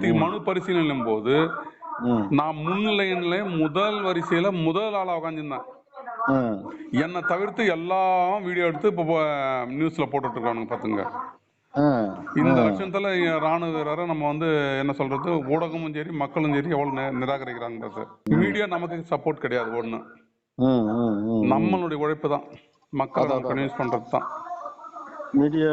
நேற்று மனு பரிசீலனை போது நான் முன்னிலையில முதல் வரிசையில முதல் ஆளா உட்காந்துருந்தேன் என்னை தவிர்த்து எல்லாம் வீடியோ எடுத்து இப்போ நியூஸ்ல போட்டுட்டு இருக்கானுங்க பாத்துங்க. இந்த லட்சத்துல ராணுவ வீரரை நம்ம வந்து என்ன சொல்றது ஊடகமும் சரி மக்களும் சரி எவ்வளவு நிராகரிக்கிறாங்க மீடியா நமக்கு சப்போர்ட் கிடையாது ஒண்ணு. நம்மளுடைய உழைப்பு தான் மக்களை கன்வின்ஸ் பண்றது தான் மீடியா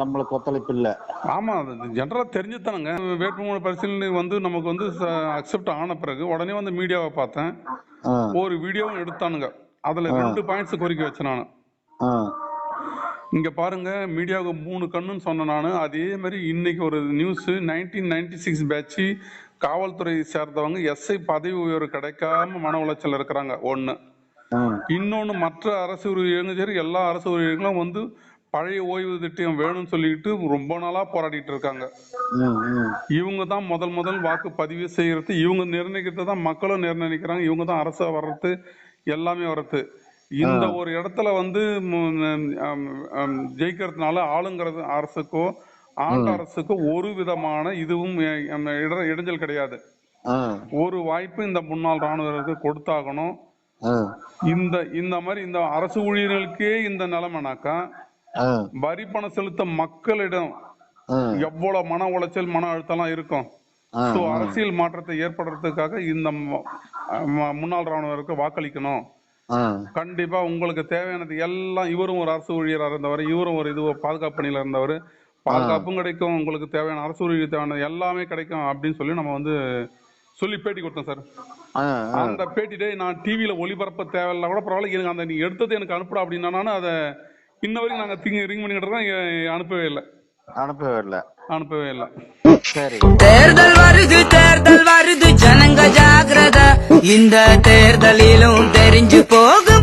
நம்மளுக்கு ஒத்துழைப்பு இல்ல ஆமா அது ஜெனரலா தெரிஞ்சுதானுங்க. வேட்புமனு பரிசீலனை வந்து நமக்கு வந்து அக்செப்ட் ஆன பிறகு உடனே வந்து மீடியாவை பார்த்தேன். ஒரு வீடியோவும் எடுத்தானுங்க. அதுல ரெண்டு பாயிண்ட்ஸ் கோரிக்கை வச்சேன் நான். இங்க பாருங்க மீடியாவுக்கு மூணு கண்ணுன்னு சொன்ன நான். அதே மாதிரி இன்னைக்கு ஒரு news nineteen ninety six batch காவல்துறை சேர்ந்தவங்க எஸ்ஐ பதவி உயர்வு கிடைக்காம மன உளைச்சல் இருக்கிறாங்க. ஒண்ணு. ம் இன்னொன்னு மற்ற அரசு ஊழியர்களும் சரி எல்லா அரசு ஊழியர்களும் வந்து பழைய ஓய்வு திட்டம் வேணும்னு சொல்லிட்டு ரொம்ப நாளா போராடிட்டு இருக்காங்க. இவங்க தான் முதல் முதல் வாக்கு பதிவு செய்யறது. இவங்க நிர்ணயிக்கிறது தான் மக்களும் நிர்ணயிக்கிறாங்க. இவங்க தான் அரசா வர்றது எல்லாமே வர்றது. இந்த ஒரு இடத்துல வந்து ஜெயிக்கிறதுனால ஆளுங்கிறது அரசுக்கோ ஆண்ட அரசுக்கோ ஒரு விதமான இதுவும் இடைஞ்சல் கிடையாது. ஒரு வாய்ப்பு இந்த முன்னாள் ராணுவருக்கு கொடுத்தாகணும். இந்த இந்த மாதிரி இந்த அரசு ஊழியர்களுக்கே இந்த நிலைமைனாக்கா வரி பணம் செலுத்த மக்களிடம் எவ்வளவு மன உளைச்சல் மன அழுத்தம்லாம் இருக்கும்? சோ அரசியல் மாற்றத்தை ஏற்படுறதுக்காக இந்த முன்னாள் ராணுவருக்கு வாக்களிக்கணும். கண்டிப்பா உங்களுக்கு தேவையானது எல்லாம் இவரும் ஒரு அரசு ஊழியரா இருந்தவர் இவரும் ஒரு இது பாதுகாப்பு பணியில இருந்தவர். பாதுகாப்பும் கிடைக்கும் உங்களுக்கு தேவையான அரசு ஊழியர் தேவையான எல்லாமே கிடைக்கும் அப்படின்னு சொல்லி நம்ம வந்து சொல்லி பேட்டி கொடுத்தோம் சார் அந்த பேட்டி டே நான் டிவியில ஒளிபரப்ப தேவையில்ல கூட பரவாயில்ல எனக்கு அந்த நீ எடுத்தது எனக்கு அனுப்புடா அப்படின்னா அதை இன்ன வரைக்கும் நாங்க திங்க ரிங் இருக்கோம் எ- அனுப்பவே இல்லை. அனுப்பவே இல்ல. அனுப்பவே இல்லை. சரி. தேர்தல் வருது தேர்தல் வருது ஜனங்க ஜாகிரத இந்த தேர்தலிலும் தெரிஞ்சு போக